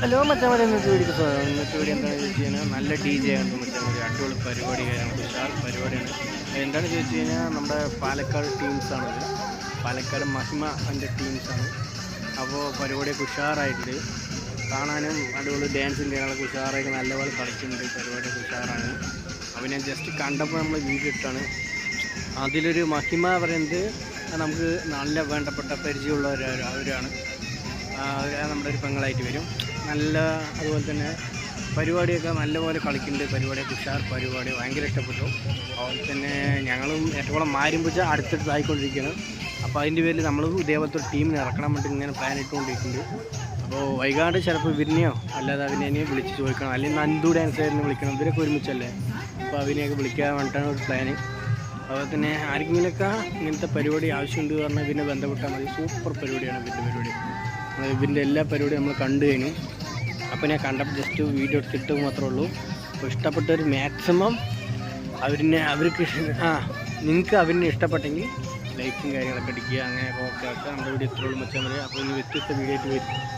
Hello മച്ചാമരെ ഇന്നത്തെ video സ്വാഗതം ഇന്നത്തെ വീഡിയോ എന്താണെന്ന് ചോദിച്ചു കഴിഞ്ഞാൽ നല്ല ഡി ജെ ആണ് മച്ചാമരെ. അടിപൊളി പരിപാടി കാര്യങ്ങൾ വിശാൽ പരിപാടിയാണ്. എന്താണെന്ന് ചോദിച്ചു കഴിഞ്ഞാൽ നമ്മുടെ പാലക്കാട് ടീംസാണത് പാലക്കാട് മഹിമ എന്റെ ടീംസാണ് അപ്പോൾ പരിപാടിയൊക്കെ ഉഷാറായിട്ടുണ്ട്. കാണാനും അടിപൊളി ഡാൻസും കാര്യങ്ങളൊക്കെ ഉഷാറായിട്ട് നല്ലപോലെ കളിക്കുന്നുണ്ട് പരിപാടിയൊക്കെ ഉഷാറാണ്. അപ്പോൾ ഞാൻ ജസ്റ്റ് കണ്ടപ്പോൾ നമ്മൾ വീഡിയോ ഇട്ടാണ് അതിലൊരു മഹിമ പറയുന്നത് നമുക്ക് നല്ല വേണ്ടപ്പെട്ട പരിചയമുള്ള ഒരു അവരാണ് നമ്മുടെ ഒരു പെങ്ങളായിട്ട് വരും. നല്ല അതുപോലെ തന്നെ പരിപാടിയൊക്കെ നല്ലപോലെ കളിക്കുന്നുണ്ട്. പരിപാടിയൊക്കെ ഉഷാർ പരിപാടി ഭയങ്കര ഇഷ്ടപ്പെട്ടു. അതുപോലെ തന്നെ ഞങ്ങളും ഏറ്റവും മാരുമ്പിച്ച അടുത്തടുത്തായിക്കൊണ്ടിരിക്കുകയാണ് അപ്പോൾ അതിന്റെ പേരിൽ നമ്മൾ ഇതേപോലത്തെ ടീമിനെ ഇറക്കണം വേണ്ടി ഇങ്ങനെ പ്ലാൻ ഇട്ടുകൊണ്ടിരിക്കുന്നുണ്ട്. അപ്പോൾ വൈകാണ്ട് ചിലപ്പോൾ ഇവരിനെയോ അല്ലാതെ അവനെയോ വിളിച്ച് ചോദിക്കണം. അല്ലെങ്കിൽ നന്ദു ഡാൻസായിരുന്നു വിളിക്കണം. ഇവരൊക്കെ ഒരുമിച്ചല്ലേ? അപ്പോൾ അവനെയൊക്കെ വിളിക്കാൻ വേണ്ടിയിട്ടാണ് ഒരു പ്ലാന് അതുപോലെ തന്നെ ആരെങ്കിലുമൊക്കെ ഇങ്ങനത്തെ പരിപാടി ആവശ്യമുണ്ട് പറഞ്ഞാൽ പിന്നെ ബന്ധപ്പെട്ടാൽ മതി. സൂപ്പർ പരിപാടിയാണ് ഇവന്റെ പരിപാടി. ഇവന്റെ എല്ലാ പരിപാടിയും നമ്മൾ കണ്ടു കഴിഞ്ഞു. അപ്പോൾ ഞാൻ കണ്ടപ്പോൾ ജസ്റ്റ് വീഡിയോ എടുത്തിട്ട് മാത്രമേ ഉള്ളൂ. അപ്പോൾ ഇഷ്ടപ്പെട്ടവർ മാക്സിമം അവരിനെ അവർക്ക് ആ നിങ്ങൾക്ക് അവരിനെ ഇഷ്ടപ്പെട്ടെങ്കിൽ ലൈക്കും കാര്യങ്ങളൊക്കെ അടിക്കുക. അങ്ങനെയൊക്കെ ഓക്കെ ആക്കുക നമ്മുടെ വീഡിയോ ഇത്രയുള്ളൂ വെച്ചാൽ മതി അപ്പോൾ ഇനി വ്യത്യസ്ത വീഡിയോ ആയിട്ട് വരും.